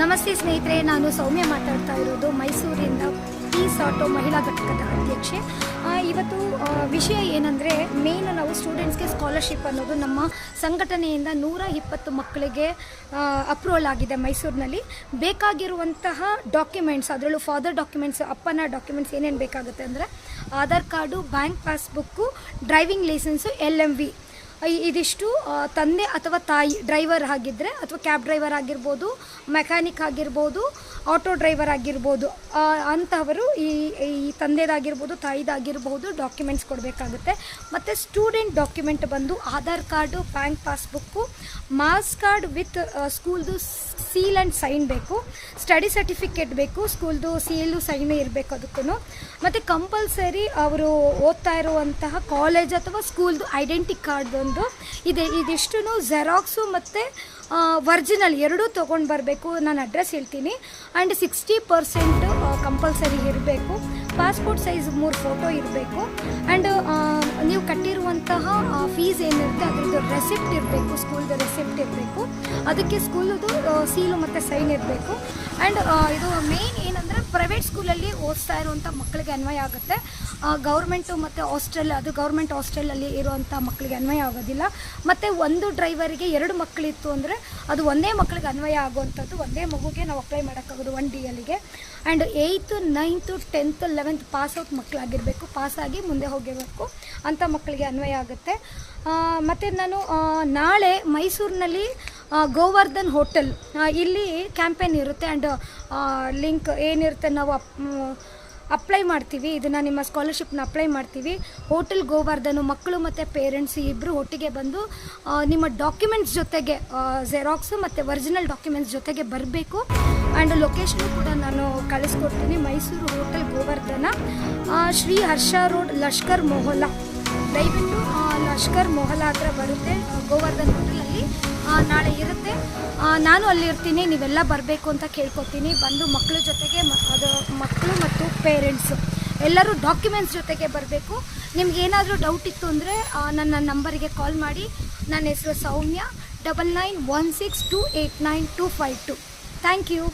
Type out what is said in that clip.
ನಮಸ್ತೆ ಸ್ನೇಹಿತರೆ, ನಾನು ಸೌಮ್ಯ ಮಾತಾಡ್ತಾ ಇರೋದು ಮೈಸೂರಿನ ಪೀಸ್ ಆಟೋ ಮಹಿಳಾ ಘಟಕದ ಅಧ್ಯಕ್ಷೆ. ಇವತ್ತು ವಿಷಯ ಏನಂದರೆ ಮೇನ್ ನಾವು ಸ್ಟೂಡೆಂಟ್ಸ್ಗೆ ಸ್ಕಾಲರ್ಶಿಪ್ ಅನ್ನೋದು ನಮ್ಮ ಸಂಘಟನೆಯಿಂದ ನೂರ ಇಪ್ಪತ್ತು ಮಕ್ಕಳಿಗೆ ಅಪ್ರೂವಲ್ ಆಗಿದೆ ಮೈಸೂರಿನಲ್ಲಿ. ಬೇಕಾಗಿರುವಂತಹ ಡಾಕ್ಯುಮೆಂಟ್ಸ್ ಅದರಲ್ಲೂ ಫಾದರ್ ಡಾಕ್ಯುಮೆಂಟ್ಸ್ ಅಪ್ಪನ ಡಾಕ್ಯುಮೆಂಟ್ಸ್ ಏನೇನು ಬೇಕಾಗುತ್ತೆ ಅಂದರೆ, Aadhaar card bank passbook driving licence L M V ಇದಿಷ್ಟು ತಂದೆ ಅಥವಾ ತಾಯಿ ಡ್ರೈವರ್ ಆಗಿದ್ದರೆ ಅಥವಾ ಕ್ಯಾಬ್ ಡ್ರೈವರ್ ಆಗಿರ್ಬೋದು ಮೆಕ್ಯಾನಿಕ್ ಆಗಿರ್ಬೋದು ಆಟೋ ಡ್ರೈವರ್ ಆಗಿರ್ಬೋದು ಅಂಥವರು ಈ ಈ ತಂದೆದಾಗಿರ್ಬೋದು, ತಾಯಿದಾಗಿರ್ಬೋದು ಡಾಕ್ಯುಮೆಂಟ್ಸ್ ಕೊಡಬೇಕಾಗುತ್ತೆ. ಮತ್ತು ಸ್ಟೂಡೆಂಟ್ ಡಾಕ್ಯುಮೆಂಟ್ ಬಂದು Aadhaar card bank passbook marks card with ಸ್ಕೂಲ್ದು seal and sign ಬೇಕು. ಸ್ಟಡಿ ಸರ್ಟಿಫಿಕೇಟ್ ಬೇಕು ಸ್ಕೂಲ್ದು ಸೀಲು ಸೈನು ಇರಬೇಕು ಅದಕ್ಕೂ ಮತ್ತು ಕಂಪಲ್ಸರಿ ಅವರು ಓದ್ತಾ ಇರುವಂತಹ ಕಾಲೇಜ್ ಅಥವಾ ಸ್ಕೂಲ್ದು ಐಡೆಂಟಿ ಕಾರ್ಡ್ ಒಂದು ಇದೆ. ಇದಿಷ್ಟು ಜೆರಾಕ್ಸು ಮತ್ತು ವರ್ಜಿನಲ್ ಎರಡೂ ತೊಗೊಂಡು ಬರಬೇಕು, ನಾನು ಅಡ್ರೆಸ್ ಹೇಳ್ತೀನಿ. ಆ್ಯಂಡ್ ಸಿಕ್ಸ್ಟಿ ಪರ್ಸೆಂಟ್ ಕಂಪಲ್ಸರಿ ಇರಬೇಕು. ಪಾಸ್ಪೋರ್ಟ್ ಸೈಜ್ ಮೂರು ಫೋಟೋ ಇರಬೇಕು. ಆ್ಯಂಡ್ ನೀವು ಕಟ್ಟಿರುವಂತಹ ಫೀಸ್ ಏನಿರುತ್ತೆ, ಅದರದ್ದು ರೆಸಿಪ್ಟ್ ಇರಬೇಕು ಸ್ಕೂಲ್ದು ರೆಸಿಪ್ಟ್ ಇರಬೇಕು. ಅದಕ್ಕೆ ಸ್ಕೂಲದು ಸೀಲು ಮತ್ತು ಸೈನ್ ಇರಬೇಕು. ಆ್ಯಂಡ್ ಇದು ಮೇನ್ ಏನಂದರೆ ಪ್ರೈವೇಟ್ ಸ್ಕೂಲಲ್ಲಿ ಓದಿಸ್ತಾ ಇರುವಂಥ ಮಕ್ಕಳಿಗೆ ಅನ್ವಯ ಆಗುತ್ತೆ. ಗೌರ್ಮೆಂಟು ಮತ್ತು ಹಾಸ್ಟೆಲ್, ಅದು ಗೌರ್ಮೆಂಟ್ ಹಾಸ್ಟೆಲಲ್ಲಿ ಇರುವಂಥ ಮಕ್ಕಳಿಗೆ ಅನ್ವಯ ಆಗೋದಿಲ್ಲ. ಮತ್ತು ಒಂದು ಡ್ರೈವರಿಗೆ ಎರಡು ಮಕ್ಕಳಿತ್ತು ಅಂದರೆ ಅದು ಒಂದೇ ಮಕ್ಕಳಿಗೆ ಅನ್ವಯ ಆಗುವಂಥದ್ದು. ಒಂದೇ ಮಗುಗೆ ನಾವು ಅಪ್ಲೈ ಮಾಡೋಕ್ಕಾಗೋದು one D ಎಲ್ಗೆ and eighth ninth tenth eleventh pass out ಮಕ್ಕಳಾಗಿರಬೇಕು. ಪಾಸಾಗಿ ಮುಂದೆ ಹೋಗಿರಬೇಕು. ಅಂಥ ಮಕ್ಕಳಿಗೆ ಅನ್ವಯ ಆಗುತ್ತೆ. ಮತ್ತು ನಾನು ನಾಳೆ ಮೈಸೂರಿನಲ್ಲಿ ಗೋವರ್ಧನ್ ಹೋಟೆಲ್. ಇಲ್ಲಿ ಕ್ಯಾಂಪೇನ್ ಇರುತ್ತೆ ಆ್ಯಂಡ್ ಲಿಂಕ್ ಏನಿರುತ್ತೆ ನಾವು ಅಪ್ ಅಪ್ಲೈ ಮಾಡ್ತೀವಿ. ಇದನ್ನು ನಿಮ್ಮ ಸ್ಕಾಲರ್ಶಿಪ್ನ ಅಪ್ಲೈ ಮಾಡ್ತೀವಿ. ಹೋಟೆಲ್ ಗೋವರ್ಧನು, ಮಕ್ಕಳು ಮತ್ತು ಪೇರೆಂಟ್ಸ್ ಇಬ್ಬರು ಒಟ್ಟಿಗೆ ಬಂದು ನಿಮ್ಮ ಡಾಕ್ಯುಮೆಂಟ್ಸ್ ಜೊತೆಗೆ ಜೆರಾಕ್ಸು ಮತ್ತು ಒರಿಜಿನಲ್ ಡಾಕ್ಯುಮೆಂಟ್ಸ್ ಜೊತೆಗೆ ಬರಬೇಕು. ಆ್ಯಂಡ್ ಲೊಕೇಶನ್ ಕೂಡ ನಾನು ಕಳಿಸ್ಕೊಡ್ತೀನಿ. Mysuru hotel Govardhana Shri Harsha road Lashkar Mohalla. ದಯವಿಟ್ಟು ಲಷ್ಕರ್ ಮೊಹಲ್ಲಾ ಹತ್ರ ಬರುತ್ತೆ ಗೋವರ್ಧನ್ ಹೋಟೆಲಲ್ಲಿ ನಾಳೆ ಇರುತ್ತೆ. ನಾನು ನಾನು ಅಲ್ಲಿರ್ತೀನಿ ನೀವೆಲ್ಲ ಬರಬೇಕು ಅಂತ ಕೇಳ್ಕೊತೀನಿ. ಬಂದು ಮಕ್ಕಳ ಜೊತೆಗೆ ಅದು ಮಕ್ಕಳು ಮತ್ತು ಪೇರೆಂಟ್ಸು ಎಲ್ಲರೂ ಡಾಕ್ಯುಮೆಂಟ್ಸ್ ಜೊತೆಗೆ ಬರಬೇಕು. ನಿಮ್ಗೆ ಏನಾದರೂ ಡೌಟ್ ಇತ್ತು ಅಂದರೆ ನನ್ನ ನಂಬರಿಗೆ ಕಾಲ್ ಮಾಡಿ. ನನ್ನ ಹೆಸರು Soumya double nine one six two eight nine two five two thank you